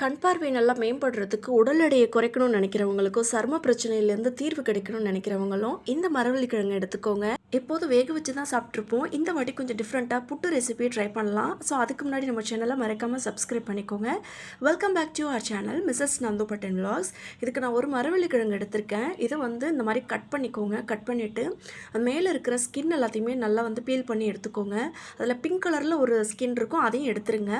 கண் பார்வை நல்லா மேம்படுறதுக்கு உடல் எடையை குறைக்கணும்னு நினைக்கிறவங்களுக்கும் சர்ம பிரச்சனையிலேருந்து தீர்வு கிடைக்கணும்னு நினைக்கிறவங்களும் இந்த மரவள்ளி கிழங்கு எடுத்துக்கோங்க. எப்போதும் வேக வச்சு தான் சாப்பிட்ருப்போம். இந்த வாட்டி கொஞ்சம் டிஃப்ரெண்ட்டாக புட்டு ரெசிபி ட்ரை பண்ணலாம். ஸோ அதுக்கு முன்னாடி நம்ம சேனலை மறக்காமல் சப்ஸ்கிரைப் பண்ணிக்கோங்க. Welcome back to our channel Mrs Nandu button vlogs இதுக்கு நான் ஒரு மரவள்ளி கிழங்கு எடுத்திருக்கேன். இதை வந்து இந்த மாதிரி கட் பண்ணிக்கோங்க. கட் பண்ணிவிட்டு அது மேலே இருக்கிற ஸ்கின் எல்லாத்தையுமே நல்லா வந்து பீல் பண்ணி எடுத்துக்கோங்க. அதில் பிங்க் கலரில் ஒரு ஸ்கின் இருக்கும் அதையும் எடுத்துருங்க.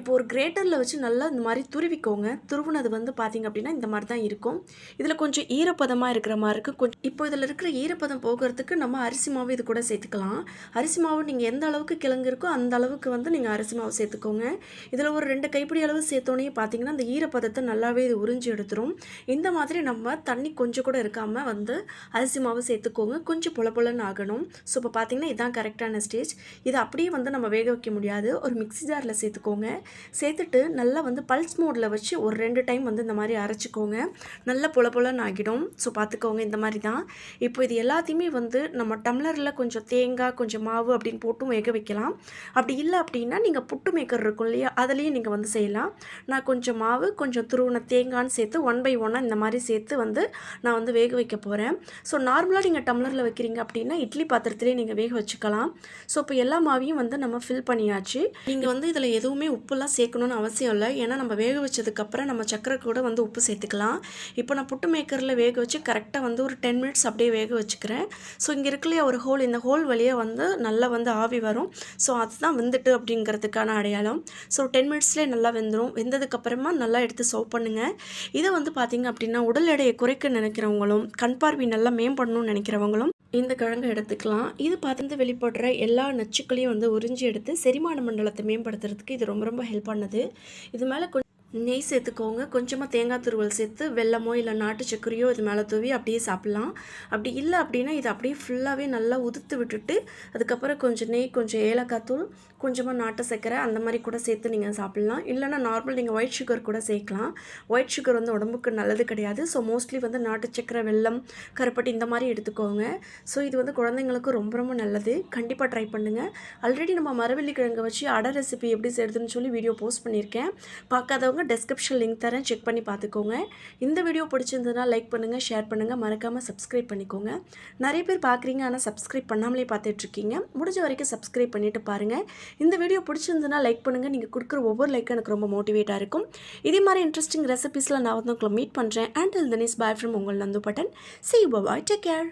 இப்போ ஒரு கிரேட்டரில் வச்சு நல்லா இந்த மாதிரி துருவிக்கோங்க. துருவினது வந்து பார்த்தீங்க அப்படின்னா இந்த மாதிரி தான் இருக்கும். இதில் கொஞ்சம் ஈரப்பதமாக இருக்கிற மாதிரி இருக்குது கொஞ்சம் இப்போ இதில் இருக்கிற ஈரப்பதம் போகிறதுக்கு நம்ம அரிசி அரிசி மாவு இது கூட சேர்த்துக்கலாம். அரிசி மாவு நீங்கள் எந்த அளவுக்கு கிழங்கு இருக்கோ அந்த அளவுக்கு வந்து நீங்கள் அரிசி மாவு சேர்த்துக்கோங்க. இதில் ஒரு ரெண்டு கைப்பிடி அளவு சேர்த்தோன்னே பார்த்தீங்கன்னா அந்த ஈரப்பதத்தை நல்லாவே இது உறிஞ்சி எடுத்துரும். இந்த மாதிரி நம்ம தண்ணி கொஞ்சம் கூட இருக்காமல் வந்து அரிசி மாவு சேர்த்துக்கோங்க. கொஞ்சம் பொல பொலன்னு ஆகணும். ஸோ இப்போ பார்த்தீங்கன்னா இதுதான் கரெக்டான ஸ்டேஜ். இதை அப்படியே வந்து நம்ம வேக வைக்க முடியாது. ஒரு மிக்ஸி ஜாரில் சேர்த்துக்கோங்க. சேர்த்துட்டு நல்லா வந்து பல்ஸ் மோடில் வச்சு ஒரு ரெண்டு டைம் வந்து இந்த மாதிரி அரைச்சிக்கோங்க. நல்லா பொல பொலன்னு ஆகிடும். ஸோ பார்த்துக்கோங்க இந்த மாதிரி தான். இப்போ இது எல்லாத்தையுமே வந்து நம்ம டம்ளரில் கொஞ்சம் தேங்காய் கொஞ்சம் மாவு அப்படின்னு போட்டும் வேக வைக்கலாம். அப்படி இல்லை அப்படின்னா நீங்கள் புட்டு மேக்கர் இருக்கும் இல்லையா அதுலேயும் நீங்கள் வந்து செய்யலாம். நான் கொஞ்சம் மாவு கொஞ்சம் துருவின தேங்காய்னு சேர்த்து ஒன் பை ஒன்னாக இந்த மாதிரி சேர்த்து வந்து நான் வந்து வேக வைக்க போகிறேன் ஸோ நார்மலாக நீங்கள் டம்ளரில் வைக்கிறீங்க அப்படின்னா இட்லி பாத்திரத்திலே நீங்கள் வேக வச்சுக்கலாம். ஸோ இப்போ எல்லா மாவையும் வந்து நம்ம ஃபில் பண்ணியாச்சு. நீங்கள் வந்து இதில் எதுவுமே உப்புலாம் சேர்க்கணும்னு அவசியம் இல்லை. ஏன்னா நம்ம வேக வச்சதுக்கப்புறம் நம்ம சக்கரை கூட வந்து உப்பு சேர்த்துக்கலாம். இப்போ நான் புட்டு மேக்கரில் வேக வச்சு கரெக்டாக வந்து ஒரு டென் மினிட்ஸ் அப்படியே வேக வச்சுக்கிறேன். ஸோ இங்கே இருக்குல்லையா ஒரு ஹோல் இந்த ஹோல் வழியாக வந்து நல்லா வந்து ஆவி வரும். ஸோ அதுதான் வெந்துட்டு அப்படிங்கிறதுக்கான அடையாளம். ஸோ டென் மினிட்ஸ்லேயே நல்லா வெந்துடும் வெந்ததுக்கப்புறமா நல்லா எடுத்து சர்வ் பண்ணுங்கள் இதை வந்து பார்த்திங்க அப்படின்னா உடல் எடையை குறைக்க நினைக்கிறவங்களும் கண் பார்வை நல்லா மேம்படணும்னு நினைக்கிறவங்களும் இந்த கிழங்கு எடுத்துக்கலாம். இது பார்த்து வெளிப்படுற எல்லா நச்சுக்களையும் வந்து உறிஞ்சி எடுத்து செரிமான மண்டலத்தை மேம்படுத்துறதுக்கு இது ரொம்ப ரொம்ப ஹெல்ப் பண்ணுது இது மேலே கொஞ்சம் நெய் சேர்த்துக்கோங்க. கொஞ்சமாக தேங்காய் துருவல் சேர்த்து வெல்லமோ இல்லை நாட்டு சர்க்கரையோ இது மேலே தூவி அப்படியே சாப்பிட்லாம். அப்படி இல்லை அப்படின்னா இதை அப்படியே ஃபுல்லாகவே நல்லா உதுத்து விட்டுட்டு அதுக்கப்புறம் கொஞ்சம் நெய் கொஞ்சம் ஏலக்காய் தூள் கொஞ்சமாக நாட்டு சர்க்கரை அந்த மாதிரி கூட சேர்த்து நீங்கள் சாப்பிட்லாம். இல்லைனா நார்மல் நீங்கள் ஒயிட் சுகர் கூட சேர்க்கலாம். ஒயிட் சுகர் வந்து உடம்புக்கு நல்லது கிடையாது. ஸோ மோஸ்ட்லி வந்து நாட்டு சர்க்கரை வெல்லம் கருப்பட்டி இந்த மாதிரி எடுத்துக்கோங்க. ஸோ இது வந்து குழந்தைங்களுக்கு ரொம்ப ரொம்ப நல்லது. கண்டிப்பாக ட்ரை பண்ணுங்கள் ஆல்ரெடி நம்ம மரவள்ளி கிழங்கு வச்சு அடை ரெசிபி எப்படி செய்யுதுன்னு சொல்லி வீடியோ போஸ்ட் பண்ணியிருக்கேன். பார்க்காதவங்க டெஸ்கிரிப்ஷன் லிங்க் தரேன். செக் பண்ணி பார்த்துக்கோங்க இந்த வீடியோ பிடிச்சிருந்ததுன்னா லைக் பண்ணுங்கள் ஷேர் பண்ணுங்கள் மறக்காமல் சப்ஸ்கிரைப் பண்ணிக்கோங்க. நிறைய பேர் பார்க்குறீங்க ஆனால் சப்ஸ்கிரைப் பண்ணாமலே பார்த்துட்ருக்கீங்க முடிஞ்ச வரைக்கும் சப்ஸ்கிரைப் பண்ணிவிட்டு பாருங்கள் இந்த வீடியோ பிடிச்சிருந்ததுன்னா லைக் பண்ணுங்கள் நீங்கள் கொடுக்குற ஒவ்வொரு லைக்கும் எனக்கு ரொம்ப மோட்டிவேட்டாக இருக்கும். இதே மாதிரி இன்ட்ரெஸ்டிங் ரெசிபீஸில் நான் வந்து உங்களை மீட் பண்ணுறேன் அண்ட் திஸ் பாய் ஃப்ரம் உங்கள் Nandu button. See bye take care